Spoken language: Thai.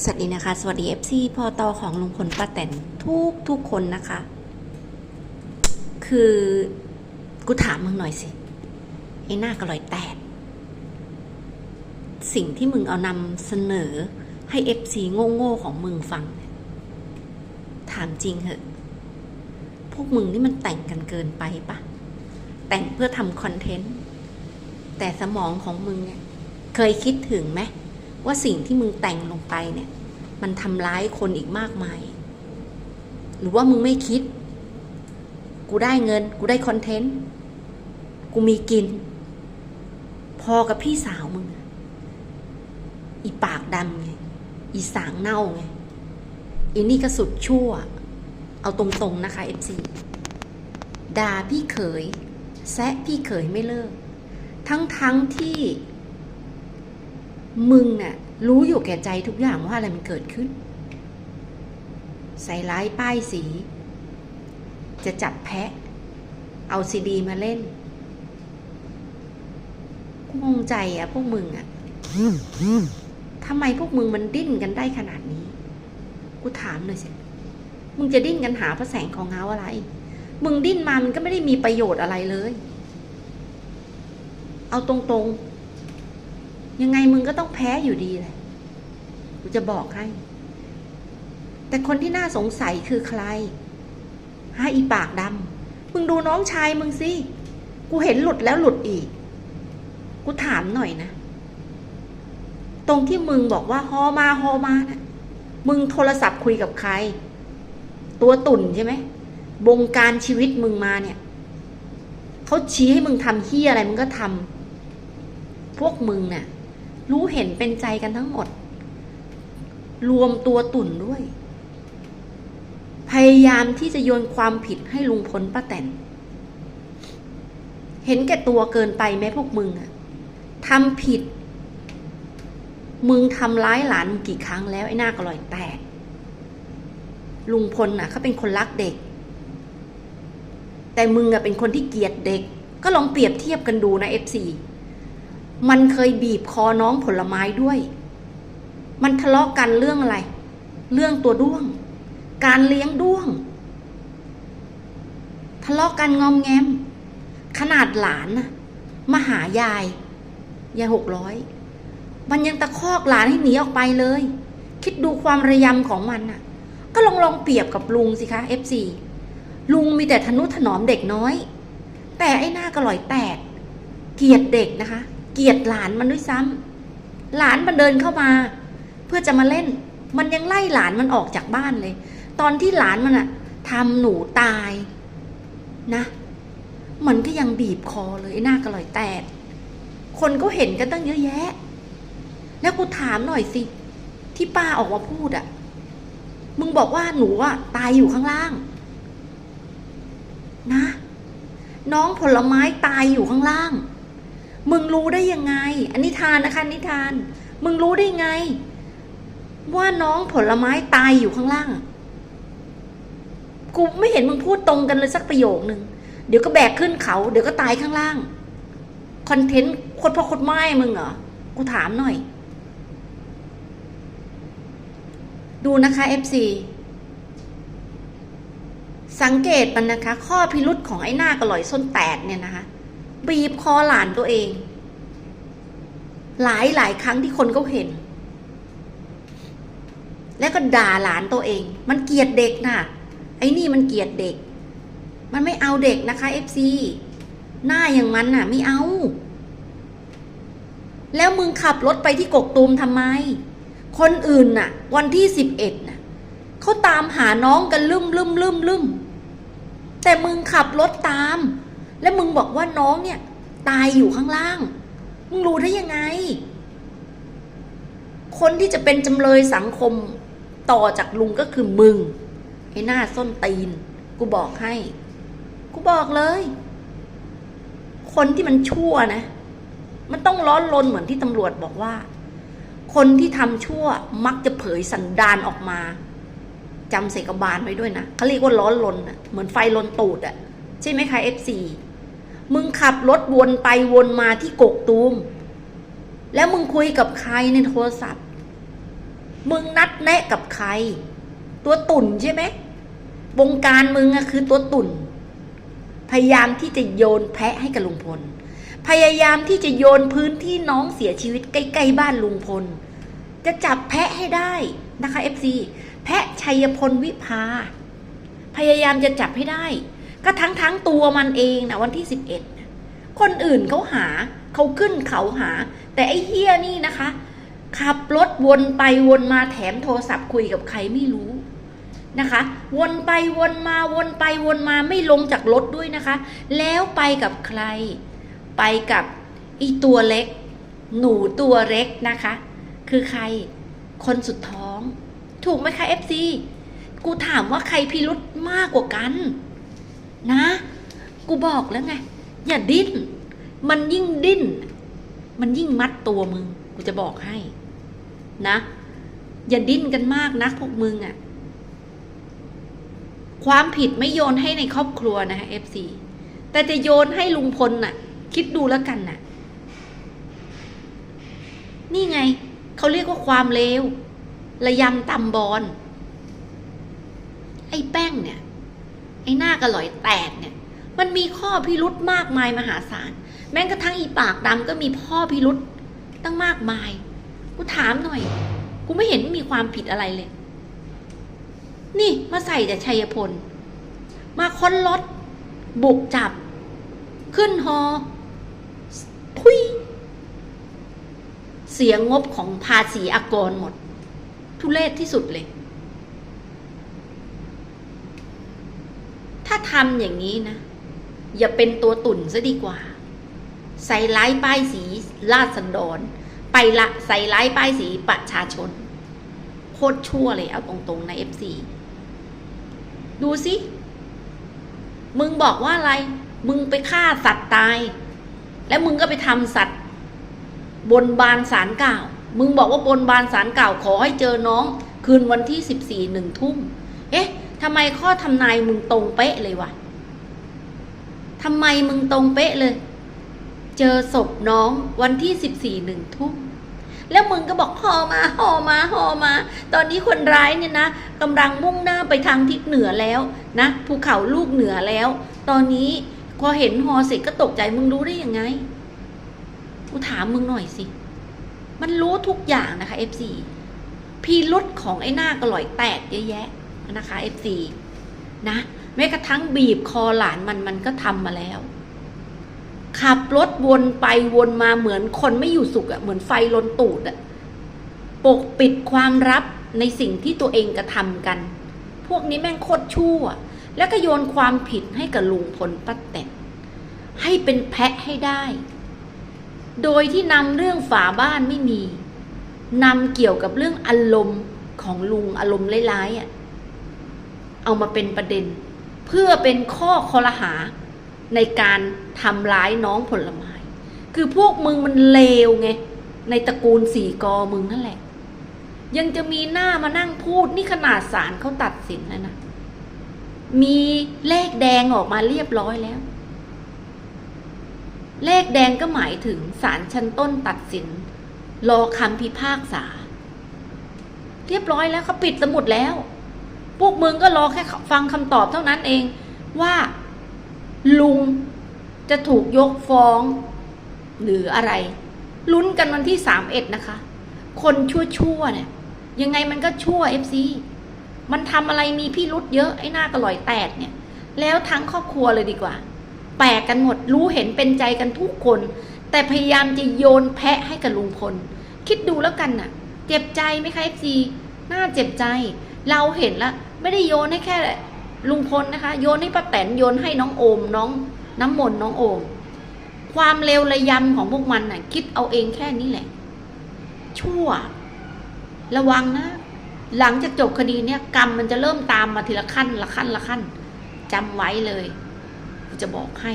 สวัสดีนะคะ สวัสดี FC พอตอของลุงพลป้าแตนทุกทุกคนนะคะ คือกูถามมึงหน่อยสิ ไอ้หน้ากระลอยแตกสิ่งที่มึงเอานำเสนอให้ FC โง่ๆของมึงฟัง ถามจริงเหอะ พวกมึงนี่มันแต่งกันเกินไปปะแต่งเพื่อทำคอนเทนต์ แต่สมองของมึงเนี่ยเคยคิดถึงไหม ว่าสิ่งที่มึงแต่งลงไปเนี่ย มันทำร้ายคนอีกมากมาย หรือว่ามึงไม่คิด กูได้เงิน กูได้คอนเทนต์ กูมีกิน พอกับพี่สาวมึง อีปากดำไง อีสางเน่าไง อีนี่ก็สุดชั่ว เอาตรงๆนะคะเอฟซีด่าพี่เขย แซะพี่เขยไม่เลิก ทั้งๆที่ มึงน่ะรู้อยู่แก่ใจทุกอย่างว่าอะไรมันเกิดขึ้น ใส่ร้ายป้ายสี จะจับแพะ เอาซีดีมาเล่นกูงงใจอะพวกมึงอะทำไมพวกมึงมันดิ้นกันได้ขนาดนี้ กูถามหน่อยสิ มึงจะดิ้นกันหาพระแสงของเงาอะไร มึงดิ้นมามันก็ไม่ได้มีประโยชน์อะไรเลย เอาตรงๆ ยังไงมึงก็ต้องแพ้อยู่ดีแหละกูจะบอกให้ แต่คนที่น่าสงสัยคือใครฮะอีปากดำมึงดูน้องชายมึงสิ กูเห็นหลุดแล้วหลุดอีก กูถามหน่อยนะ ตรงที่มึงบอกว่าฮอมาฮอมานะ่ะมึงโทรศัพท์คุยกับใคร ตัวตุ่นใช่ไหมบงการชีวิตมึงมาเนี่ยเขาชี้ให้มึงทำเฮี้ยอะไรมึงก็ทำพวกมึงเนี่ย รู้เห็นเป็นใจกันทั้งหมด รวมตัวตุ่นด้วย พยายามที่จะโยนความผิดให้ลุงพลป้าแตนเห็นแก่ตัวเกินไปไหมพวกมึงอะทำผิด มึงทำร้ายหลานกี่ครั้งแล้วไอ้หน้ากระลอยแตก ลุงพลน่ะเขาเป็นคนรักเด็ก แต่มึงอะเป็นคนที่เกลียดเด็ก ก็ลองเปรียบเทียบกันดูนะเอฟซี มันเคยบีบคอน้องผลไม้ด้วย มันทะเลาะกันเรื่องอะไร เรื่องตัวด้วง การเลี้ยงด้วง ทะเลาะกันงอมแงม ขนาดหลานนะมาหายาย ยายหกร้อย มันยังตะคอกหลานให้หนีออกไปเลย คิดดูความระยำของมันน่ะ ก็ลองลองเปรียบกับลุงสิคะ FC ลุงมีแต่ทนุถนอมเด็กน้อย แต่ไอ้หน้ากระลอยแตก เกลียดเด็กนะคะ เกียดหลานมันด้วยซ้ำหลานมันเดินเข้ามา เพื่อจะมาเล่น มันยังไล่หลานมันออกจากบ้านเลย ตอนที่หลานมันอะทำหนูตาย นะ มันก็ยังบีบคอเลยหน้ากระลอยแตกคนก็เห็นกันตั้งเยอะแยะ แล้วกูถามหน่อยสิ ที่ป้าออกมาพูดอะมึงบอกว่าหนูอะตายอยู่ข้างล่าง นะ น้องผลไม้ตายอยู่ข้างล่าง มึงรู้ได้ยังไง อันนิทานนะคะนิทาน มึงรู้ได้ไง ว่าน้องผลไม้ตายอยู่ข้างล่าง กูไม่เห็นมึงพูดตรงกันเลยสักประโยคนึง เดี๋ยวก็แบกขึ้นเขา เดี๋ยวก็ตายข้างล่าง คอนเทนต์คตรพ่อคตรไม้มึงเหรอ กูถามหน่อย ดูนะคะ FC สังเกตมันนะคะ ข้อพิรุษของไอ้หน้ากระลอยส้นแตกเนี่ยนะคะ บีบคอหลานตัวเอง หลายหลายครั้งที่คนเขาเห็น แล้วก็ด่าหลานตัวเอง มันเกลียดเด็กน่ะ ไอ้นี่มันเกลียดเด็ก มันไม่เอาเด็กนะคะ FC หน้าอย่างมันน่ะ ไม่เอา แล้วมึงขับรถไปที่กกตูมทำไม คนอื่นน่ะ วันที่สิบเอ็ดน่ะเขาตามหาน้องกันลืมลืมลืมลืมแต่มึงขับรถตาม แล้วมึงบอกว่าน้องเนี่ย ตายอยู่ข้างล่าง มึงรู้ได้ยังไง คนที่จะเป็นจำเลยสังคมต่อจากลุงก็คือมึงไอ้หน้าส้นตีน กูบอกให้ กูบอกเลย คนที่มันชั่วนะ มันต้องร้อนรนเหมือนที่ตำรวจบอกว่า คนที่ทำชั่วมักจะเผยสันดานออกมาจำใส่กบาลไว้ด้วยนะเขาเรียกว่าร้อนรนอะเหมือนไฟลนตูดอะใช่ไหมคะเอฟซี มึงขับรถวนไปวนมาที่กกตูม แล้วมึงคุยกับใครในโทรศัพท์ มึงนัดแนะกับใคร ตัวตุ่นใช่ไหมวงการมึงอะคือตัวตุ่น พยายามที่จะโยนแพะให้กับลุงพล พยายามที่จะโยนพื้นที่น้องเสียชีวิตใกล้ๆบ้านลุงพล จะจับแพะให้ได้นะคะ FC แพะชัยพลวิภา พยายามจะจับให้ได้ ก็ทั้งทั้งๆตัวมันเองนะวันที่11คนอื่นเขาหาเขาขึ้นเขาหา แต่ไอ้เฮียนี่นะคะ ขับรถวนไปวนมาแถมโทรศัพท์คุยกับใครไม่รู้นะคะ วนไปวนมาวนไปวนมาไม่ลงจากรถด้วยนะคะ แล้วไปกับใคร ไปกับอีตัวเล็ก หนูตัวเล็กนะคะ คือใครคนสุดท้อง ถูกไหมคะ FC กูถามว่าใครพิรุธมากกว่ากัน นะ กูบอกแล้วไง อย่าดิ้น มันยิ่งดิ้น มันยิ่งมัดตัวมึง กูจะบอกให้ นะ อย่าดิ้นกันมากนะพวกมึงอะ่ะ ความผิดไม่โยนให้ในครอบครัวนะคะ FC แต่จะโยนให้ลุงพลน่ะ คิดดูแล้วกันน่ะ นี่ไง เขาเรียกว่าความเลวระยำตำบอลไอ้แป้งเนี่ย ไอ้หน้ากระหลอยแตกเนี่ย มันมีข้อพิรุธมากมายมหาศาล แม้กระทั่งอีปากดำก็มีข้อพิรุธตั้งมากมาย กูถามหน่อย กูไม่เห็นมีความผิดอะไรเลย นี่มาใส่แต่ชัยพล มาค้นรถบุกจับ ขึ้นฮอทุยเสียงบของภาษีอากรหมด ทุเลศที่สุดเลย ถ้าทำอย่างนี้นะ อย่าเป็นตัวตุ่นซะดีกว่า ใส่ร้ายป้ายสีราษฎรไปละใส่ร้ายป้ายสีประชาชน โคตรชั่วเลยเอาตรงๆใน FC ดูสิ มึงบอกว่าอะไร มึงไปฆ่าสัตว์ตาย แล้วมึงก็ไปทำสัตว์ บนบานสารเก่า มึงบอกว่าบนบานสารเก่าขอให้เจอน้อง คืนวันที่สิบสี่หนึ่งทุ่ม เอ๊ะ ทำไมข้อทำนายมึงตรงเป๊ะเลยวะทำไมมึงตรงเป๊ะเลย เจอศพน้องวันที่สิบสี่หนึ่งทุ่มแล้วมึงก็บอกห่อมาห่อมาห่อมา ตอนนี้คนร้ายเนี่ยนะกำลังมุ่งหน้าไปทางทิศเหนือแล้วนะภูเขาลูกเหนือแล้ว ตอนนี้พอเห็นฮอเสร็จก็ตกใจมึงรู้ได้ยังไงกูถามมึงหน่อยสิ มันรู้ทุกอย่างนะคะ FC พีรุษของไอ้หน้ากระหลอยแตกเยอะแยะ นะคะ FC นะแม้กระทั่งบีบคอหลานมันมันก็ทำมาแล้ว ขับรถวนไปวนมาเหมือนคนไม่อยู่สุขอะเหมือนไฟลนตูดอะปกปิดความลับในสิ่งที่ตัวเองกระทำกัน พวกนี้แม่งโคตรชั่ว แล้วก็โยนความผิดให้กับลุงพลป้าแตนให้เป็นแพะให้ได้ โดยที่นำเรื่องฝาบ้านไม่มีนำเกี่ยวกับเรื่องอารมณ์ของลุงอารมณ์ร้ายๆอะ เอามาเป็นประเด็น เพื่อเป็นข้อคอรหาในการทำร้ายน้องผลไม้ คือพวกมึงมันเลวไง ในตระกูลสี่กอมึงนั่นแหละ ยังจะมีหน้ามานั่งพูดนี่ขนาดศาลเขาตัดสินแล้วนะมีเลขแดงออกมาเรียบร้อยแล้ว เลขแดงก็หมายถึงศาลชั้นต้นตัดสิน รอคำพิพากษา เรียบร้อยแล้วเขาปิดสมุดแล้ว พวกมึงก็รอแค่ฟังคำตอบเท่านั้นเองว่า ลุงจะถูกยกฟ้อง หรืออะไรลุ้นกันวันที่สามเอ็ดนะคะ คนชั่วๆเนี่ย ยังไงมันก็ชั่วเอฟซีมันทำอะไรมีพี่รุดเยอะไอ้หน้ากระลอยแตกเนี่ย แล้วทั้งครอบครัวเลยดีกว่าแปกกันหมดรู้เห็นเป็นใจกันทุกคน แต่พยายามจะโยนแพะให้กับลุงพล คิดดูแล้วกันน่ะ เจ็บใจไหมคะเอฟซีน่าเจ็บใจ เราเห็นละ ไม่ได้โยนให้แค่ลุงพลนะคะ โยนให้ป้าแตนโยนให้น้องโอมน้องน้ำมนต์น้องโอม ความเลวระยำของพวกมันน่ะ คิดเอาเองแค่นี้แหละ ชั่ว ระวังนะ หลังจากจบคดีเนี่ย กรรมมันจะเริ่มตามมาทีละขั้นละขั้นละขั้นจำไว้เลยจะบอกให้